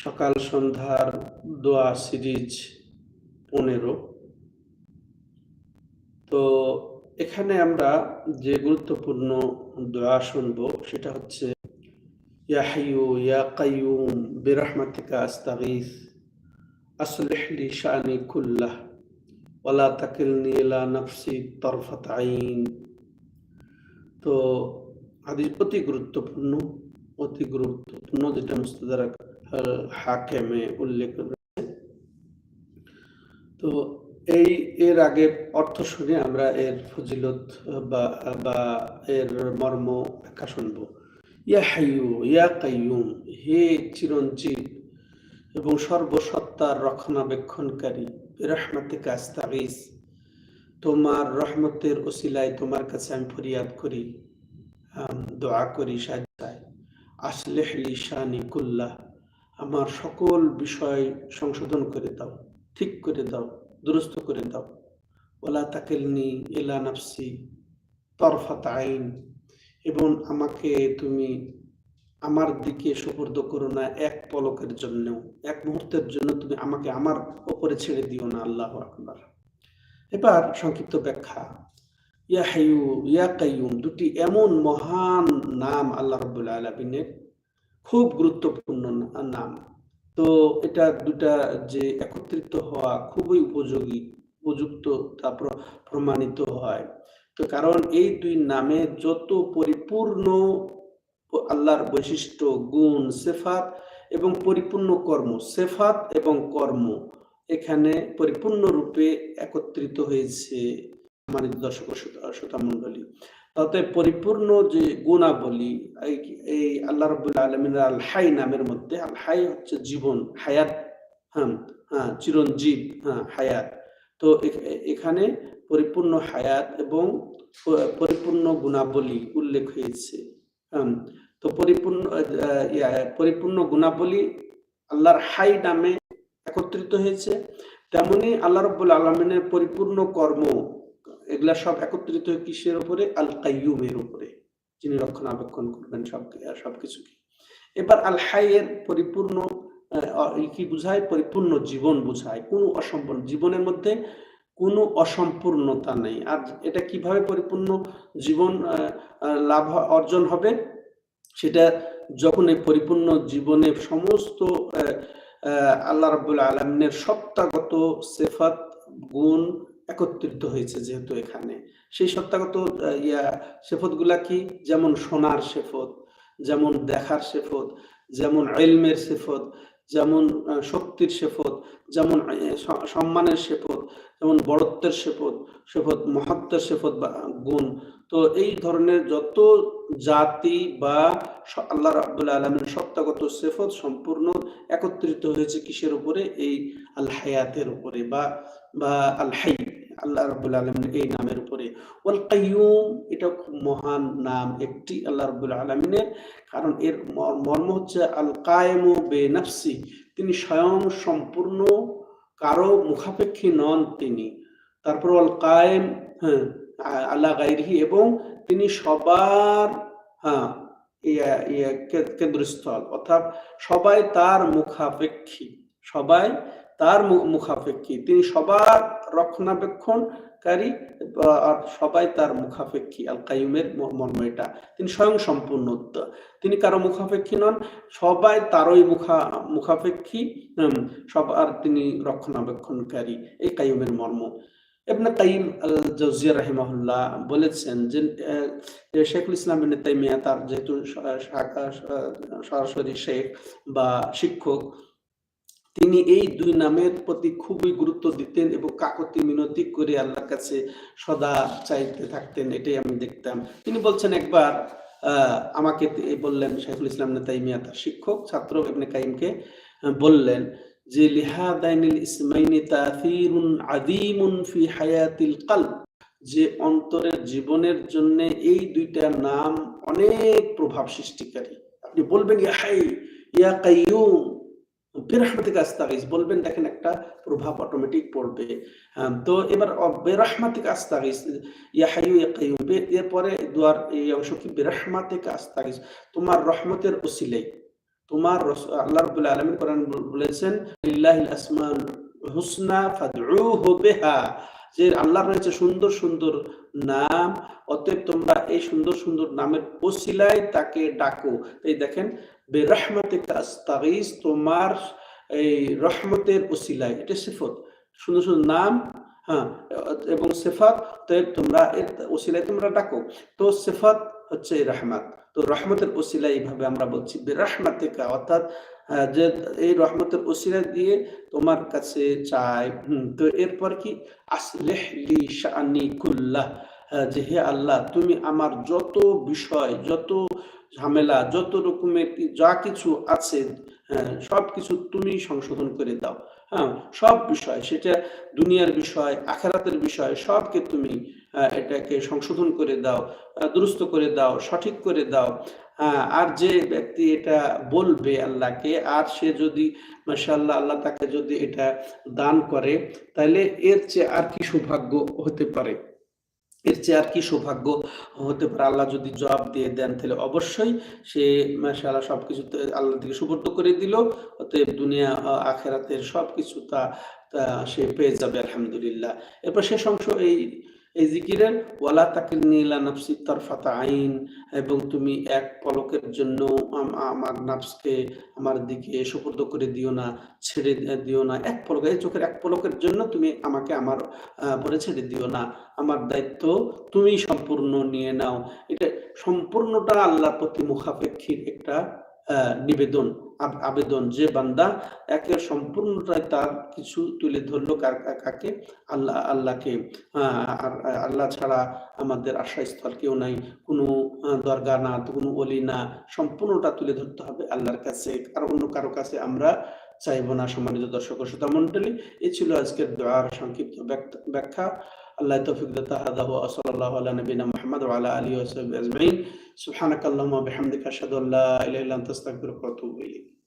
সকাল সন্ধ্যার দোয়া সিরিজ পনেরো। তো এখানে আমরা যে গুরুত্বপূর্ণ দোয়া শুনব সেটা হচ্ছে, ইয়া হাইয়ু, ইয়া কাইয়ুম, বিরহমাতিকা আস্তাগীথ আসলিহ শানি কুল্লাহ, ওয়ালা তাকিলনি ইলা নাফসি তরফাত আইন। তো হাদিস অতি গুরুত্বপূর্ণ অতি গুরুত্বপূর্ণ, যেটা মুস্তাদারাক হাকেমে উল্লেখ রয়েছে। তো এই, এর আগে অর্থ শুনে আমরা এর ফজিলত বা এর মর্ম ব্যাখ্যা শুনব। ইয়া হাইয়ু, ইয়া কাইয়ুম, হে চিরঞ্জীব এবং সর্বসত্তার রক্ষণাবেক্ষণকারী রহমাতিকা আস্তাগিস, তোমার রহমতের ওসিলায় তোমার কাছে আমি ফরিয়াদ করি দোয়া করি সাহায্য। আসলেহ লিশানি কুল্লাহ। আমার সকল বিষয় সংশোধন করে দাও, ঠিক করে দাও দুরস্ত করে দাও। ওলা তাকেলনি এলা নাফসি তরফাত আইন। এবং আমাকে তুমি আমার দিকে সুপর্দ করো না এক পলকের জন্য এক মুহূর্তের জন্য তুমি আমাকে আমার ওপরে ছেড়ে দিও না, আল্লাহ আকবার। এবার সংক্ষিপ্ত ব্যাখ্যা। ইয়া হাইয়ু, ইয়া কাইয়ুম, দুটি এমন মহান নাম আল্লাহ রব্বুল আলমিনের খুব গুরুত্বপূর্ণ নাম। তো এটা দুটা যে একত্রিত হওয়া খুবই উপযোগী, উপযুক্ত তা প্রমাণিত হয়। তো কারণ এই দুই নামে যত পরিপূর্ণ আল্লাহর বৈশিষ্ট্য, গুণ, সেফাত এবং পরিপূর্ণ কর্ম, সেফাত এবং কর্ম এখানে পরিপূর্ণ রূপে একত্রিত হয়েছে, সম্মানিত দর্শক শ্রোতা মন্ডলী তাতে পরিপূর্ণ যে গুণাবলী, এই আল্লাহ রবুল্লা আলমিন আল হাই নামের মধ্যে আল হাই হচ্ছে জীবন, হায়াত হ্যাঁ হ্যাঁ চিরঞ্জীব হ্যাঁ হায়াত। তো এখানে পরিপূর্ণ হায়াত এবং পরিপূর্ণ গুণাবলী উল্লেখ হয়েছে হ্যাঁ। তো পরিপূর্ণ পরিপূর্ণ গুণাবলী আল্লাহর হাই নামে একত্রিত হয়েছে। তেমনি আল্লাহ রব্বুল আলমিনের পরিপূর্ণ কর্ম এগুলা সব একত্রিত কিসের উপরে? আল কাইয়ুমের উপরে। যিনি রক্ষণাবেক্ষণ করবেন সব সবকিছুকে। এবার আল হাইয়ের পরিপূর্ণ কি বুঝায়? পরিপূর্ণ জীবন বুঝায়। কোনো অসম্পূর্ণ জীবনের মধ্যে কোনো অসম্পূর্ণতা নেই। আর এটা কীভাবে পরিপূর্ণ জীবন লাভ অর্জন হবে? সেটা যখন এই পরিপূর্ণ জীবনে সমস্ত আল্লাহ রাবুল আলমিনের সত্তাগত সেফাত, গুণ একত্রিত হয়েছে যেহেতু এখানে। সেই সত্তাগত ইয়া শেফত কি? যেমন সোনার শেফত যেমন দেখার শেফত যেমন এলমের শেফত যেমন শক্তির শেফত যেমন সম্মানের শেফত যেমন বড়ত্বের শেফত শেফত মহাত্মের শেফত বা গুণ। তো এই ধরনের যত জাতি বা আল্লাহ রাবুল আলমের সত্তাগত শেফত সম্পূর্ণ একত্রিত হয়েছে কিসের উপরে? এই আল হায়াতের উপরে বা বা আল হাই আল্লাহ রবুল আলমের এই নামের উপরে। ওয়াল কাইয়ুম, এটা খুব মহান নাম, একটি আল্লাহ রবুল আলমিনের, কারণ এর মর্ম হচ্ছে আল কায়েম বে নাফসি, তিনি স্বয়ং সম্পূর্ণ, কারও মুখাপেক্ষী নন তিনি। তারপর আল কায়েম হ্যাঁ আল্লাহ গাইরহি এবং তিনি সবার হ্যাঁ কেন্দ্রস্থল, অর্থাৎ সবাই তার মুখাপেক্ষী, সবাই তার মুখাপেক্ষী, তিনি সবার রক্ষণাবেক্ষণকারী আর সবাই তার মুখাপেক্ষী, আল কাইমের মর্ম এটা। তিনি স্বয়ং সম্পূর্ণ তিনি কারও মুখাপেক্ষী নন, সবাই তারই মুখা, মুখাপেক্ষী সবার তিনি রক্ষণাবেক্ষণকারী, এই কাইমের মর্ম। এবনে কাইম আল জৌজিয়া রাহিমাহুল্লাহ বলেছেন যে শেখুল ইসলাম ইবনে তাইমিয়া তার যেহেতু সরাসরি শেখ বা শিক্ষক তিনি এই দুই নামের প্রতি খুবই গুরুত্ব দিতেন এবং কাকতি মিনতি করে আল্লাহর কাছে সদা চাইতে থাকতেন, এটাই আমি দেখতাম। তিনি বলছেন একবার আমাকে বললেন শেখুল ইসলাম তাইমিয়া তার শিক্ষক, ছাত্র ইবনে কাইমকে বললেন যে, লিহাদাইনিল ইসমাইনি আদিমুন ফি হায়াতিল কাল যে অন্তরের জীবনের জন্য এই দুইটা নাম অনেক প্রভাব সৃষ্টিকারী। আপনি বলবেন, ইয়া হাই, ইয়া কাইয়ুম। বেরহমাতিক আস্তাগিস বলবেন দেখেন একটা প্রভাব অটোমেটিক পড়বে। তো এবার আস্তাগিস ইয়া হাইয়ু এরপরে দুয়ার, এই অংশ কি? আস্তাগিস তোমার রহমতের তোমার আল্লাহ আলমিন কোরআন বলেছেন হুসনা ফাদউহু বিহা। যে আল্লাহর রয়েছে সুন্দর সুন্দর নাম, অতএব তোমরা এই সুন্দর সুন্দর নামের ওসিলায় তাকে ডাকো। এই দেখেন তোমার, এই রহমতের ওসিলায়। এটা সিফত। সুন্দর সুন্দর নাম হ্যাঁ এবং সেফাত তোমরা ওসিলায় তোমরা ডাকো। তো সেফাত হচ্ছে তো রহমতের ওসিলা এইভাবে আমরা বলছি। বেরহমাতিকা, অর্থাৎ যে এই রহমতের ওসিলা দিয়ে তোমার কাছে চাই। তো এরপর কি? আসলেহ লি শাআনি কুল্লাহ। যে হে আল্লাহ, তুমি আমার যত বিষয়, যত ঝামেলা যত রকমের যা কিছু আছে হ্যাঁ, সব কিছু তুমি সংশোধন করে দাও। হ্যাঁ সব বিষয় সেটা দুনিয়ার বিষয় আখেরাতের বিষয় সবকে তুমি এটাকে সংশোধন করে দাও দুরুস্ত করে দাও সঠিক করে দাও। আহ, আর যে ব্যক্তি এটা বলবে আল্লাহকে আর সে যদি মাশাআল্লাহ আল্লাহ তাকে যদি এটা দান করে তাহলে এর চেয়ে আর কি সৌভাগ্য হতে পারে? এর চেয়ে আর কি সৌভাগ্য হতে পারে? আল্লাহ যদি জবাব দিয়ে দেন, তাহলে অবশ্যই সে মাসাল্লাহ সবকিছু কিছু আল্লাহ থেকে সুপর্দ করে দিল। অতএব দুনিয়া আখেরাতের সবকিছু তা তা সে পেয়ে যাবে, আলহামদুলিল্লাহ। এরপর শেষ অংশ এই এই জিকিরের ওয়ালা তাকিলনি ইলা নাফসি তারফাতা আইন এবং তুমি এক পলকের জন্য আমার নাফসকে আমার দিকে সুপর্দ করে দিও না, ছেড়ে দিও না। এক পলক, এই চোখের এক পলকের জন্য তুমি আমাকে আমার পরে ছেড়ে দিও না। আমার দায়িত্ব তুমি সম্পূর্ণ নিয়ে নাও। এটা সম্পূর্ণটা আল্লাহর প্রতি মুখাপেক্ষীর একটা নিবেদন আবেদন। যে বান্দা একে সম্পূর্ণটাই তার কিছু তুলে ধরলো কাকে? আল্লাহ, আল্লাহকে। আর আল্লাহ ছাড়া আমাদের আশ্রয়স্থল কেউ নাই। কোনো দরগা না, কোনো অলি না। সম্পূর্ণটা তুলে ধরতে হবে আল্লাহর কাছে। আর অন্য কারও কাছে আমরা চাইব না সম্মানিত দর্শক শ্রোতা মণ্ডলী। এ ছিল আজকের দোয়ার সংক্ষিপ্ত ব্যাখ্যা- الله يتوفيق دتا هذا هو صلى الله على نبينا محمد وعلى آله وصحبه أجمعين. سبحانك اللهم وبحمدك أشهد أن لا إله إلا أنت أستغفرك وأتوب إليك.